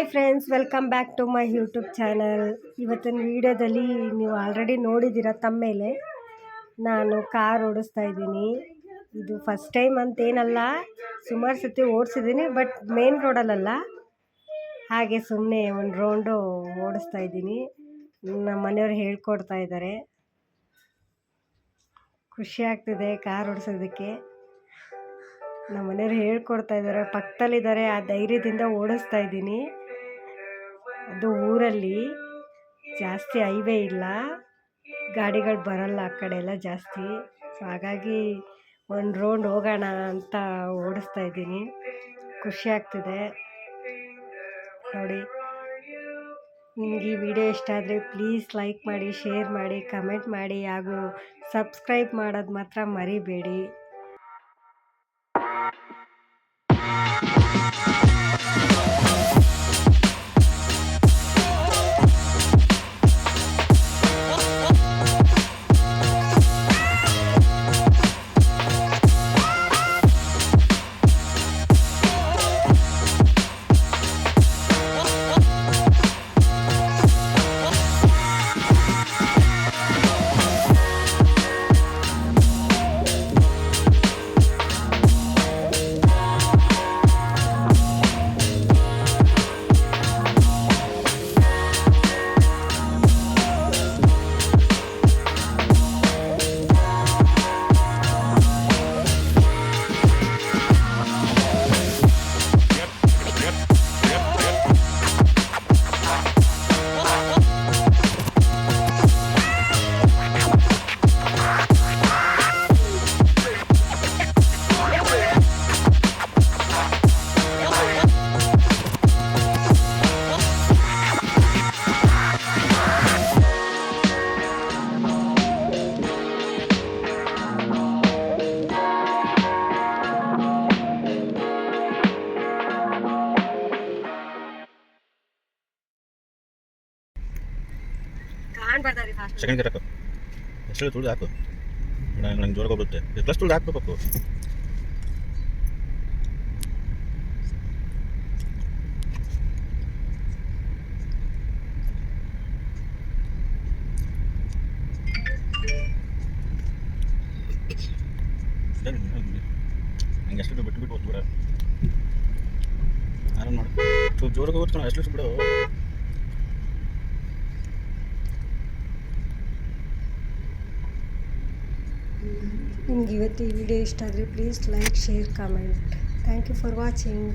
Welcome back to my YouTube channel. ಇವತ್ತಿನ ವೀಡಿಯೋದಲ್ಲಿ ನೀವು ಆಲ್ರೆಡಿ ನೋಡಿದ್ದೀರ ತಮ್ಮೇಲೆ. ನಾನು ಕಾರ್ ಓಡಿಸ್ತಾ ಇದ್ದೀನಿ. ಇದು ಫಸ್ಟ್ ಟೈಮ್ ಅಂತೇನಲ್ಲ, ಸುಮಾರು ಸತಿ ಓಡಿಸಿದ್ದೀನಿ ಬಟ್ ಮೇನ್ ರೋಡಲ್ಲಲ್ಲ ಹಾಗೆ ಸುಮ್ಮನೆ ಒಂದು ರೌಂಡು ಓಡಿಸ್ತಾ ಇದ್ದೀನಿ. ನಮ್ಮ ಮನೆಯವ್ರು ಹೇಳ್ಕೊಡ್ತಾ ಇದ್ದಾರೆ. ಖುಷಿ ಆಗ್ತಿದೆ ಕಾರ್ ಓಡಿಸೋದಕ್ಕೆ. ನಮ್ಮ ಮನೆಯವ್ರು ಹೇಳ್ಕೊಡ್ತಾ ಇದ್ದಾರೆ, ಪಕ್ಕದಲ್ಲಿದ್ದಾರೆ, ಆ ಧೈರ್ಯದಿಂದ ಓಡಿಸ್ತಾ ಇದ್ದೀನಿ. ಅದು ಊರಲ್ಲಿ ಜಾಸ್ತಿ ಹೈವೇ ಇಲ್ಲ. ಗಾಡಿಗಳು ಬರಲ್ಲ ಆ ಕಡೆ ಎಲ್ಲ ಜಾಸ್ತಿ. ಸೊ ಹಾಗಾಗಿ ಒಂದು ರೌಂಡ್ ಹೋಗೋಣ ಅಂತ ಓಡಿಸ್ತಾ ಇದ್ದೀನಿ. ಖುಷಿ ಆಗ್ತಿದೆ. ನೋಡಿ, ನಿಮಗೆ ಈ ವಿಡಿಯೋ ಇಷ್ಟ ಆದರೆ ಪ್ಲೀಸ್ ಲೈಕ್ ಮಾಡಿ ಶೇರ್ ಮಾಡಿ ಕಮೆಂಟ್ ಮಾಡಿ ಹಾಗೂ ಸಬ್ಸ್ಕ್ರೈಬ್ ಮಾಡೋದು ಮಾತ್ರ ಮರಿಬೇಡಿ. ಸೆಕೆಂಡ್ ಗೇರ್ ಹಾಕು. ಎಷ್ಟು ತುಳಿದು ಹಾಕು. ನಂಗೆ ಜೋರಾಗಿ ಹೋಗುತ್ತೆ ಪ್ಲಸ್ ತುಳಿದು ಹಾಕ್ಬೇಕು ನಂಗೆ ಎಷ್ಟು ಬಿಟ್ಟು ಬಿಟ್ಟು ಹೋಗ್ತು ಬಿಡ ಆರಾಮ್ ಮಾಡು ಜೋರಾಗಿ ಹೋಗ್ತು ಎಷ್ಟು ಬಿಡು. ನಿಮ್ಗೆ ಇವತ್ತು ಈ ವಿಡಿಯೋ ಇಷ್ಟ ಆದರೆ please like share comment thank you for watching